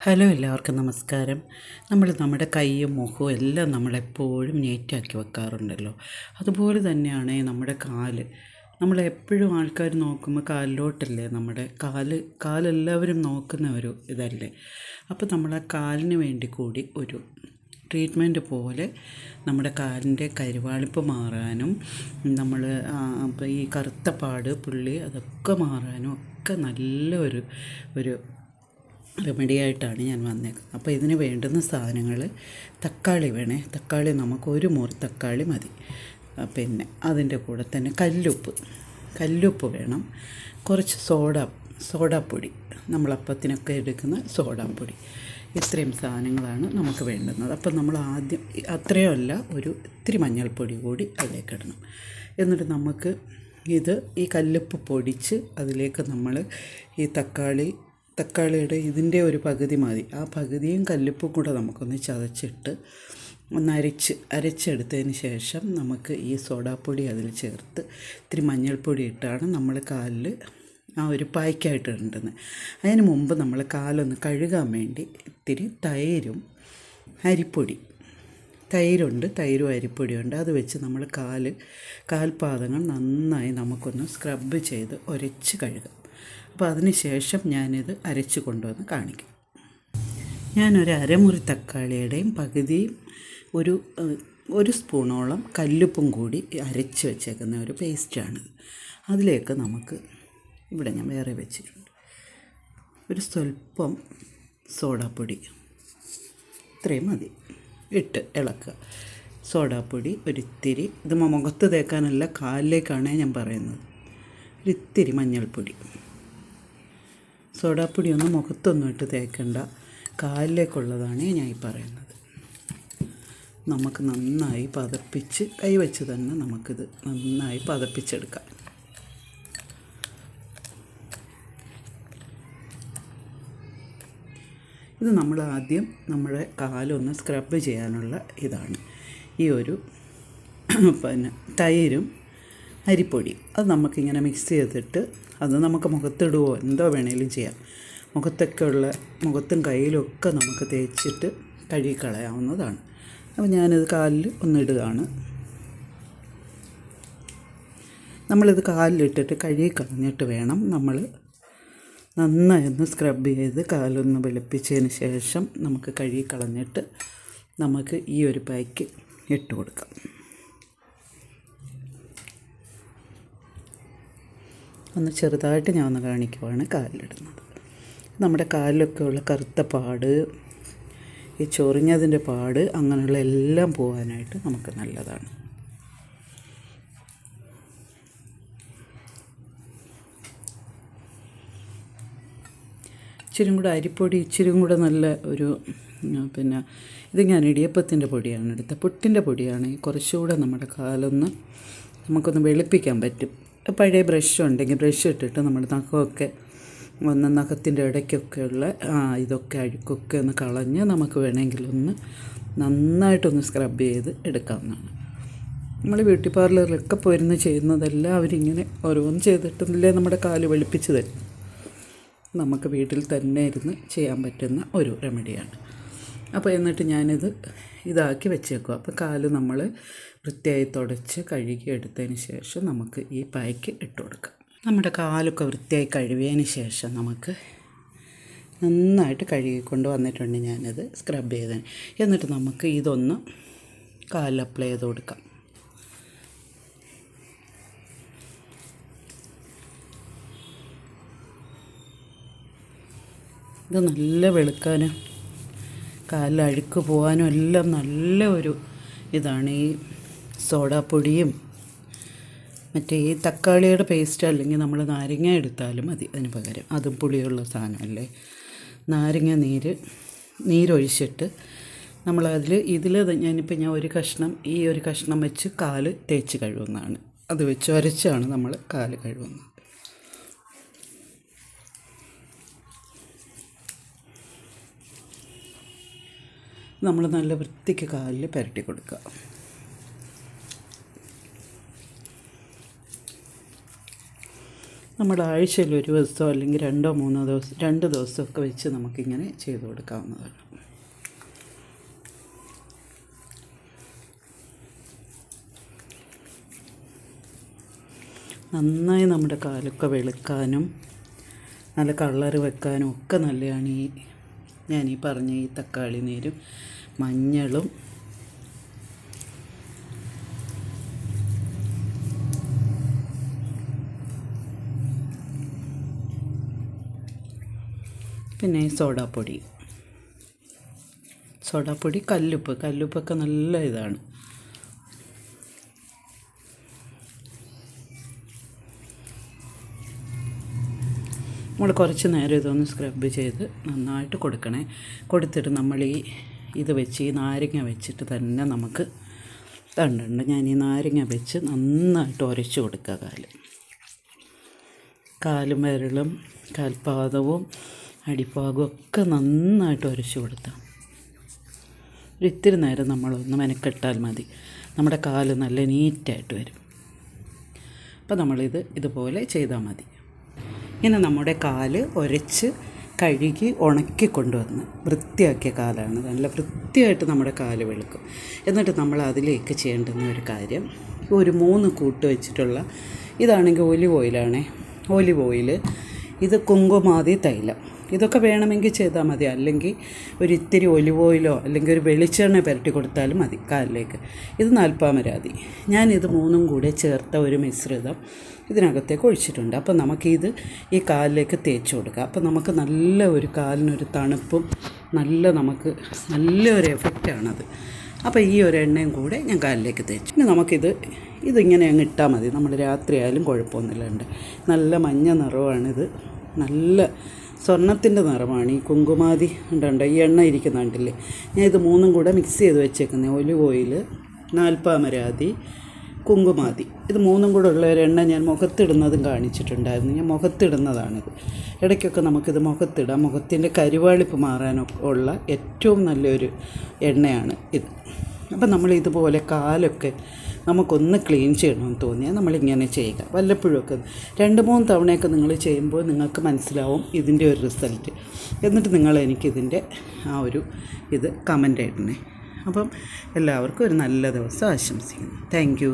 Hello എല്ലാവർക്കും നമസ്കാരം. നമ്മൾ നമ്മുടെ കൈയും മുഖവും എല്ലാം നമ്മളെപ്പോഴും നീറ്റാക്കി വെക്കാറുണ്ടല്ലോ. അതുപോലെ തന്നെയാണ് നമ്മുടെ കാൽ. നമ്മളെപ്പോഴും ആൾക്കാർ നോക്കുമ്പോൾ കാലിലോട്ടല്ലേ നമ്മുടെ കാൽ കാലെല്ലാവരും നോക്കുന്ന ഒരു ഇതല്ലേ. അപ്പോൾ നമ്മൾ ആ കാലിന് വേണ്ടി കൂടി ഒരു ട്രീറ്റ്മെന്റ് പോലെ നമ്മുടെ കാലിന്റെ കരുവാളിപ്പ് മാറാനും നമ്മൾ ഈ കറുത്ത പാട് പുള്ളി അതൊക്കെ മാറാനും ഒക്കെ നല്ല ഒരു ഒരു റെമഡി ആയിട്ടാണ് ഞാൻ വന്നേക്കുന്നത്. അപ്പോൾ ഇതിന് വേണ്ടുന്ന സാധനങ്ങൾ തക്കാളി വേണേ. തക്കാളി നമുക്ക് ഒരു മുറി തക്കാളി മതി. പിന്നെ അതിന്റെ കൂടെ തന്നെ കല്ലുപ്പ്. കല്ലുപ്പ് വേണം. കുറച്ച് സോഡ സോഡാപ്പൊടി. നമ്മളപ്പത്തിനൊക്കെ എടുക്കുന്ന സോഡാപ്പൊടി. ഇത്രയും സാധനങ്ങളാണ് നമുക്ക് വേണ്ടുന്നത്. അപ്പം നമ്മൾ ആദ്യം അത്രയല്ല ഒരു ഇത്തിരി മഞ്ഞൾപ്പൊടി കൂടി അതിലേക്ക് ഇടണം. എന്നിട്ട് നമുക്ക് ഇത് ഈ കല്ലുപ്പ് പൊടിച്ച് അതിലേക്ക് നമ്മൾ ഈ തക്കാളി തക്കാളിയുടെ ഇതിന്റെ ഒരു പകുതി മതി. ആ പകുതിയും കല്ലുപ്പും കൂടെ നമുക്കൊന്ന് ചതച്ചിട്ട് ഒന്ന് അരച്ച് അരച്ചെടുത്തതിന് ശേഷം നമുക്ക് ഈ സോഡാപ്പൊടി അതിൽ ചേർത്ത് ഇത്തിരി മഞ്ഞൾപ്പൊടി ഇട്ടാണ് നമ്മൾ കാലിൽ ആ ഒരു പായ്ക്കായിട്ട് ഇടേണ്ടത്. അതിന് മുമ്പ് നമ്മൾ കാലൊന്ന് കഴുകാൻ വേണ്ടി ഇത്തിരി തൈരും അരിപ്പൊടി തൈരുണ്ട് തൈരും അരിപ്പൊടിയുണ്ട്. അത് വെച്ച് നമ്മൾ കാൽ കാൽപാദങ്ങൾ നന്നായി നമുക്കൊന്ന് സ്ക്രബ് ചെയ്ത് ഉരച്ച് കഴുകാം. അപ്പോൾ അതിന് ശേഷം ഞാനിത് അരച്ച് കൊണ്ടുവന്ന് കാണിക്കാം. ഞാനൊരു അരമുറി തക്കാളിയുടെയും പകുതിയും ഒരു ഒരു സ്പൂണോളം കല്ലുപ്പും കൂടി അരച്ച് വെച്ചേക്കുന്ന ഒരു പേസ്റ്റാണിത്. അതിലേക്ക് നമുക്ക് ഇവിടെ ഞാൻ വേറെ വെച്ചിട്ടുണ്ട്. ഒരു സ്വല്പം സോഡാപ്പൊടി. ഇത്രയും മതി. ഇട്ട് ഇളക്കുക. സോഡാപ്പൊടി ഒരിത്തിരി. ഇത് മുഖത്ത് തേക്കാനല്ല കാലിലേക്കാണ് ഞാൻ പറയുന്നത്. ഒരിത്തിരി മഞ്ഞൾപ്പൊടി. സോഡാപ്പൊടി ഒന്നും മുഖത്തൊന്നും ഇട്ട് തേക്കണ്ട. കാലിലേക്കുള്ളതാണ് ഞാൻ ഈ പറയുന്നത്. നമുക്ക് നന്നായി പതപ്പിച്ച് കൈവച്ച് തന്നെ നമുക്കിത് നന്നായി പതപ്പിച്ചെടുക്കാം. ഇത് നമ്മൾ ആദ്യം നമ്മുടെ കാലൊന്ന് സ്ക്രബ് ചെയ്യാനുള്ള ഇതാണ്. ഈ ഒരു പിന്നെ തൈരും അരിപ്പൊടി. അത് നമുക്കിങ്ങനെ മിക്സ് ചെയ്തിട്ട് അത് നമുക്ക് മുഖത്തിടുവോ എന്തോ വേണേലും ചെയ്യാം. മുഖത്തൊക്കെ ഉള്ള മുഖത്തും കയ്യിലും ഒക്കെ നമുക്ക് തേച്ചിട്ട് കഴുകിക്കളയാവുന്നതാണ്. അപ്പോൾ ഞാനിത് കാലിൽ ഒന്നിടുകയാണ് നമ്മളിത് കാലിലിട്ടിട്ട് കഴുകി കളഞ്ഞിട്ട് വേണം നമ്മൾ നന്നായി ഒന്ന് സ്ക്രബ് ചെയ്ത് കാലൊന്ന് വെളുപ്പിച്ചതിന് ശേഷം നമുക്ക് കഴുകി കളഞ്ഞിട്ട് നമുക്ക് ഈ ഒരു പാക്ക് ഇട്ട് കൊടുക്കാം. ഒന്ന് ചെറുതായിട്ട് ഞാൻ ഒന്ന് കാണിക്കുവാണ് കാലിലിടുന്നത്. നമ്മുടെ കാലിലൊക്കെ ഉള്ള കറുത്ത പാട് ഈ ചൊറിഞ്ഞതിന്റെ പാട് അങ്ങനെയുള്ള എല്ലാം പോകാനായിട്ട് നമുക്ക് നല്ലതാണ്. ഇച്ചിരി കൂടെ അരിപ്പൊടി ഇച്ചിരി കൂടെ നല്ല ഒരു പിന്നെ ഇത് ഞാൻ ഇടിയപ്പത്തിന്റെ പൊടിയാണ് എടുത്തത്. പുട്ടിന്റെ പൊടിയാണ്. കുറച്ചുകൂടെ നമ്മുടെ കാലൊന്ന് നമുക്കൊന്ന് വെളുപ്പിക്കാൻ പറ്റും. പഴയ ബ്രഷ് ഉണ്ടെങ്കിൽ ബ്രഷ് ഇട്ടിട്ട് നമ്മുടെ നഖമൊക്കെ ഒന്ന് നഖത്തിന്റെ ഇടയ്ക്കൊക്കെ ഉള്ള ഇതൊക്കെ അഴുക്കൊക്കെ ഒന്ന് കളഞ്ഞ് നമുക്ക് വേണമെങ്കിൽ ഒന്ന് നന്നായിട്ടൊന്ന് സ്ക്രബ് ചെയ്ത് എടുക്കാവുന്നതാണ്. നമ്മൾ ബ്യൂട്ടി പാർലറിലൊക്കെ പോയിരുന്ന് ചെയ്യുന്നതെല്ലാം അവരിങ്ങനെ ഓരോന്ന് ചെയ്തിട്ടില്ലേ നമ്മുടെ കാൽ വെളുപ്പിച്ച് തരും നമുക്ക് വീട്ടിൽ തന്നെ ഇരുന്ന് ചെയ്യാൻ പറ്റുന്ന ഒരു റെമഡിയാണ് അപ്പോൾ എന്നിട്ട് ഞാനിത് ഇതാക്കി വെച്ചേക്കുക അപ്പോൾ കാൽ നമ്മൾ വൃത്തിയായി തുടച്ച് കഴുകി എടുത്തതിന് ശേഷം നമുക്ക് ഈ പായ്ക്ക് ഇട്ട് കൊടുക്കാം. നമ്മുടെ കാലൊക്കെ വൃത്തിയായി കഴുകിയതിന് ശേഷം നമുക്ക് നന്നായിട്ട് കഴുകിക്കൊണ്ട് വന്നിട്ടുണ്ട് ഞാനിത് സ്ക്രബ് ചെയ്തതിന്. എന്നിട്ട് നമുക്ക് ഇതൊന്ന് കാലിൽ അപ്ലൈ ചെയ്ത് കൊടുക്കാം. ഇത് നല്ല വെളുക്കാനും കാലിൽ അഴുക്ക് പോകാനും എല്ലാം നല്ല ഒരു ഇതാണ് ഈ സോഡാപ്പൊടിയും മറ്റേ ഈ തക്കാളിയുടെ പേസ്റ്റ് അല്ലെങ്കിൽ നമ്മൾ നാരങ്ങ എടുത്താലും മതി അതിന് പകരം. അതും പുളിയുള്ള സാധനമല്ലേ? നാരങ്ങ നീര് നീരൊഴിച്ചിട്ട് നമ്മളതിൽ ഇതിൽ ഞാനിപ്പോൾ ഞാൻ ഒരു കഷ്ണം ഈ ഒരു കഷ്ണം വെച്ച് കാൽ തേച്ച് കഴുകുന്നതാണ്. അത് വെച്ച് ഉരച്ചാണ് നമ്മൾ കാൽ കഴുകുന്നത്. നമ്മൾ നല്ല വൃത്തിക്ക് കാലിൽ പുരട്ടി കൊടുക്കുക. നമ്മുടെ ആഴ്ചയിൽ ഒരു ദിവസമോ അല്ലെങ്കിൽ രണ്ടോ മൂന്നോ ദിവസം രണ്ട് ദിവസമൊക്കെ വെച്ച് നമുക്കിങ്ങനെ ചെയ്തു കൊടുക്കാവുന്നതാണ്. നന്നായി നമ്മുടെ കാലൊക്കെ വെളുക്കാനും നല്ല കളറ് വെക്കാനും ഒക്കെ നല്ലതാണ് ഈ ഞാൻ ഈ പറഞ്ഞ ഈ തക്കാളി നീരും മഞ്ഞളും പിന്നെ സോഡാപ്പൊടി. സോഡാപ്പൊടി കല്ലുപ്പ് കല്ലുപ്പൊക്കെ നല്ല ഇതാണ്. നമ്മൾ കുറച്ച് നേരം ഇതൊന്ന് സ്ക്രബ് ചെയ്ത് നന്നായിട്ട് കൊടുക്കണേ. കൊടുത്തിട്ട് നമ്മൾ ഈ ഇത് വെച്ച് ഈ നാരങ്ങ വെച്ചിട്ട് തന്നെ നമുക്ക് തണ്ടുണ്ട്. ഞാൻ ഈ നാരങ്ങ വെച്ച് നന്നായിട്ട് ഉരച്ച് കൊടുക്കുക കാൽ. കാലും വിരലും കാൽപാദവും അടിഭാഗവും ഒക്കെ നന്നായിട്ട് ഉരച്ച് കൊടുത്താൽ ഒരു ഇത്തിരി നേരം നമ്മളൊന്ന് മെനക്കെട്ടാൽ മതി. നമ്മുടെ കാൽ നല്ല നീറ്റായിട്ട് വരും. അപ്പോൾ നമ്മളിത് ഇതുപോലെ ചെയ്താൽ മതി. ഇങ്ങനെ നമ്മുടെ കാൽ ഉരച്ച് കഴുകി ഉണക്കി കൊണ്ടുവന്ന് വൃത്തിയാക്കിയ കാലാണ്. നല്ല വൃത്തിയായിട്ട് നമ്മുടെ കാൽ വെളുക്കും. എന്നിട്ട് നമ്മൾ അതിലേക്ക് ചെയ്യേണ്ടുന്ന ഒരു കാര്യം ഒരു മൂന്ന് കൂട്ട് വെച്ചിട്ടുള്ള ഇതാണെങ്കിൽ ഒലിവ് ഓയിലാണേ ഓലിവ് ഓയിൽ ഇത് കുങ്കുമാതി തൈലം. ഇതൊക്കെ വേണമെങ്കിൽ ചെയ്താൽ മതി. അല്ലെങ്കിൽ ഒരു ഇത്തിരി ഒലിവ് ഓയിലോ അല്ലെങ്കിൽ ഒരു വെളിച്ചെണ്ണ പുരട്ടി കൊടുത്താലും മതി കാലിലേക്ക്. ഇത് നാൽപ്പാമരാതി. ഞാനിത് മൂന്നും കൂടെ ചേർത്ത ഒരു മിശ്രിതം ഇതിനകത്തേക്ക് ഒഴിച്ചിട്ടുണ്ട്. അപ്പോൾ നമുക്കിത് ഈ കാലിലേക്ക് തേച്ച് കൊടുക്കുക അപ്പോൾ നമുക്ക് നല്ല ഒരു കാലിനൊരു തണുപ്പും നല്ല നമുക്ക് നല്ലൊരു എഫക്റ്റാണത് അപ്പോൾ ഈ ഒരു എണ്ണയും കൂടെ ഞാൻ കാലിലേക്ക് തേച്ചു. പിന്നെ നമുക്കിത് ഇതിങ്ങനെ അങ്ങ് ഇട്ടാൽ മതി. നമ്മൾ രാത്രിയായാലും കുഴപ്പമൊന്നുമില്ലാണ്ട് നല്ല മഞ്ഞ നിറമാണിത്. നല്ല സ്വർണത്തിന്റെ നിറമാണ്. ഈ കുങ്കുമാതി ഉണ്ടുണ്ട് ഈ എണ്ണ ഇരിക്കുന്നുണ്ടല്ലേ ഞാൻ ഇത് മൂന്നും കൂടെ മിക്സ് ചെയ്ത് വെച്ചേക്കുന്നത് ഒലിവ് ഓയിൽ നാൽപ്പാമരാതി കുങ്കുമാതി. ഇത് മൂന്നും കൂടെ ഉള്ള ഒരു എണ്ണ ഞാൻ മുഖത്തിടുന്നതും കാണിച്ചിട്ടുണ്ടായിരുന്നു. ഞാൻ മുഖത്തിടുന്നതാണിത് ഇടയ്ക്കൊക്കെ നമുക്കിത് മുഖത്തിടാം. മുഖത്തിന്റെ കരുവാളിപ്പ് മാറാനൊക്കെ ഉള്ള ഏറ്റവും നല്ലൊരു എണ്ണയാണ് ഇത്. അപ്പം നമ്മൾ ഇതുപോലെ കാലൊക്കെ നമുക്കൊന്ന് ക്ലീൻ ചെയ്യണമെന്ന് തോന്നിയാൽ നമ്മളിങ്ങനെ ചെയ്യുക. വല്ലപ്പോഴുമൊക്കെ രണ്ട് മൂന്ന് തവണയൊക്കെ നിങ്ങൾ ചെയ്യുമ്പോൾ നിങ്ങൾക്ക് മനസ്സിലാവും ഇതിന്റെ ഒരു റിസൾട്ട്. എന്നിട്ട് നിങ്ങൾ എനിക്കിതിന്റെ ആ ഒരു ഇത് കമന്റ് ഇടണേ. അപ്പം എല്ലാവർക്കും ഒരു നല്ല ദിവസം ആശംസിക്കുന്നു. താങ്ക്